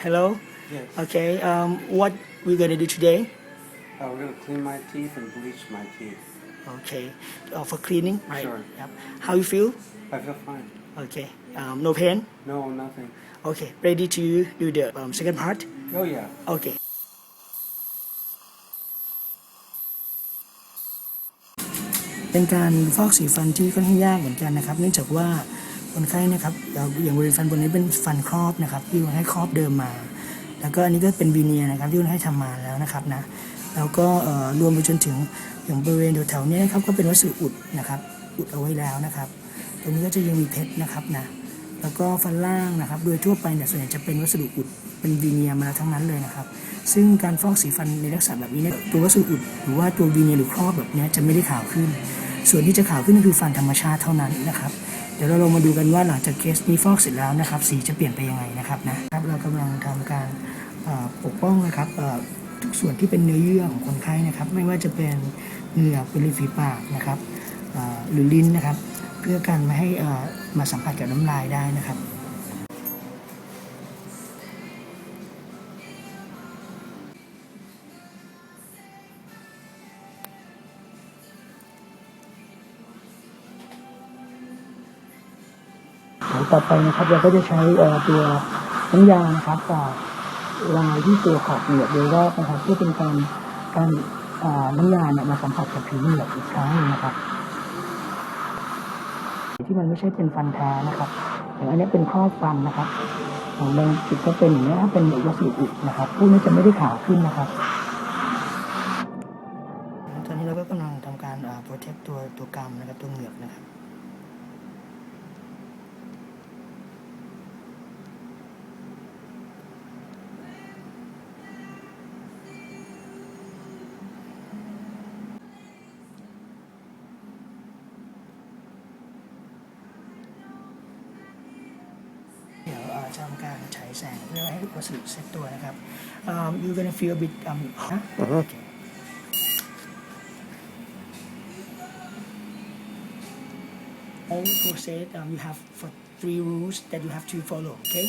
hello. Yes. Okay. Um, what we gonna do today? Uh, we're gonna clean my teeth and bleach my teeth. Okay. Uh, for cleaning, right? Sure. Yep. How you feel? I feel fine. Okay. Um, no pain. No, nothing. Okay. Ready to do the um, second part? Oh yeah. Okay. เป็นการฟอกสีฟันที่ค่อนข้างยากเหมือนกันนะครับ เนื่องจากว่า คนไข้นะครับเราอย่างบริเวณฟันบนนี้เป็นฟันครอบนะครับที่คนไข้ครอบเดิมมา แล้วก็อันนี้ก็เป็นวีเนียนะครับที่คนไข้ทำมาแล้วนะครับนะแล้วก็รวมไปจนถึงอย่างบริเวณแถวๆนี้นะครับก็เป็นวัสดุอุดนะครับอุดเอาไว้แล้วนะครับ ตรงนี้ก็จะยังมีเพชรนะครับนะแล้วก็ฟันล่างนะครับ โดยทั่วไปเนี่ยส่วนใหญ่จะเป็นวัสดุอุดเป็นวีเนียมาทั้งนั้นเลยนะครับ ซึ่งการฟอกสีฟันในลักษณะแบบนี้เนี่ยตัววัสดุอุดหรือว่าตัววีเนียหรือครอบแบบนี้จะไม่ได้ขาวขึ้น ส่วนที่จะขาวขึ้นก็คือฟันธรรมชาติเท่านั้นนะครับ เดี๋ยวเราลองมาดูกันว่าหลังจากเคสนี้ฟอกเสร็จแล้วนะครับ สีจะเปลี่ยนไปยังไงนะครับนะครับเรากำลังทำการปกป้องนะครับทุกส่วนที่เป็นเนื้อเยื่อของคนไข้นะครับ ไม่ว่าจะเป็นเหงือกเป็นริมฝีปากนะครับหรือลิ้นนะครับ เพื่อการไม่ให้มาสัมผัสกับน้ำลายได้นะครับ ต่อไปนะครับ เราก็จะใช้ตัวน้ำยานะครับอ่าลายที่ตัวขอบเหงือกโดยรอบนะครับเพื่อเป็นการการน้ำยาเนี่ยมาสัมผัสกับผิวเหงือกอีกครั้งหนึงนะครับ ที่มันไม่ใช่เป็นฟันแท้นะครับอย่างอันนี้เป็นข้อฟันนะครับของบางจุดก็เป็นอย่างนี้ยถ้าเป็นวัสดุอุดนะครับพวกนี้จะไม่ได้ขาวขึ้นนะครับตอนนี้เราก็กำลังทำการโปรเทคตัวตัวกรรมนะครับตัวเหงือกนะครับ แสงเพื่อให้วัสดุเซตตัวนะครับ um, you're gonna feel a bit um huh? okay. All process um, you have for three rules that you have to follow okay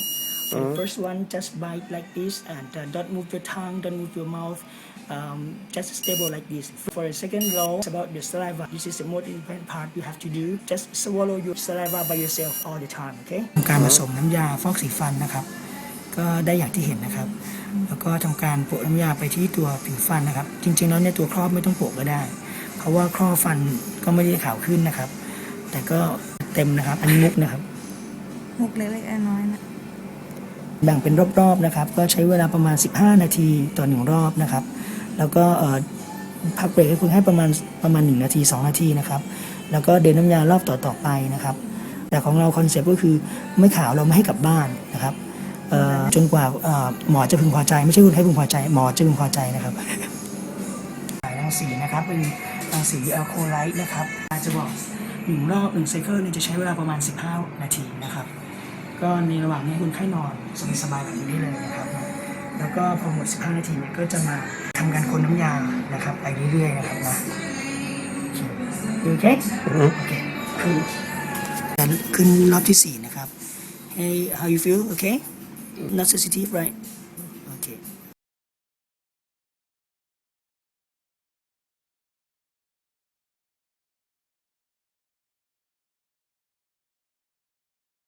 so the first one just bite like this and uh, don't move your tongue don't move your mouth um, just stable like this for the second law it's about the saliva this is the most important part you have to do just swallow your saliva by yourself all the time okay การผสมน้ำยาฟอกสีฟันนะครับ ก็ได้อย่างที่เห็นนะครับ แล้วก็ทำการโปะน้ำยาไปที่ตัวผิวฟันนะครับ จริงๆแล้วเนี่ยตัวครอบไม่ต้องโปะก็ได้ เพราะว่าครอบฟันก็ไม่ได้ขาวขึ้นนะครับ แต่ก็เต็มนะครับ อันนี้มุกนะครับ มุกเล็กๆน้อยๆนะแบ่งเป็นรอบๆนะครับ ก็ใช้เวลาประมาณ 15 นาทีต่อหนึ่งรอบนะครับ แล้วก็เอ่อพักเบรกให้คุณให้ประมาณประมาณ 1 นาที 2 นาทีนะครับ แล้วก็เดินน้ำยารอบต่อๆไปนะครับ แต่ของเราคอนเซ็ปต์ก็คือไม่ขาวเราไม่ให้กลับบ้านนะครับเอ่อ จนกว่าเอ่อหมอจะพึงพอใจ ไม่ใช่คุณให้พึงพอใจหมอจะพึงพอใจนะครับสายรังสีนะครับเป็นรังสีเอลโคไลท์นะครับอาจจะบอกหนึ่งรอบหนึ่งไซเคิลเนี่ยจะใช้เวลาประมาณ 15 นาทีนะครับ ก็ในระหว่างนี้คุณไข้นอนสบายๆแบบนี้ได้เลยนะครับ แล้วก็พอหมด 15 นาทีเนี่ยก็จะมาทำการคนน้ำยานะครับไปเรื่อยๆนะครับนะโอเคโอเคคือขึ้นรอบที่ 4 นะครับ Hey how you feel okay sensitive right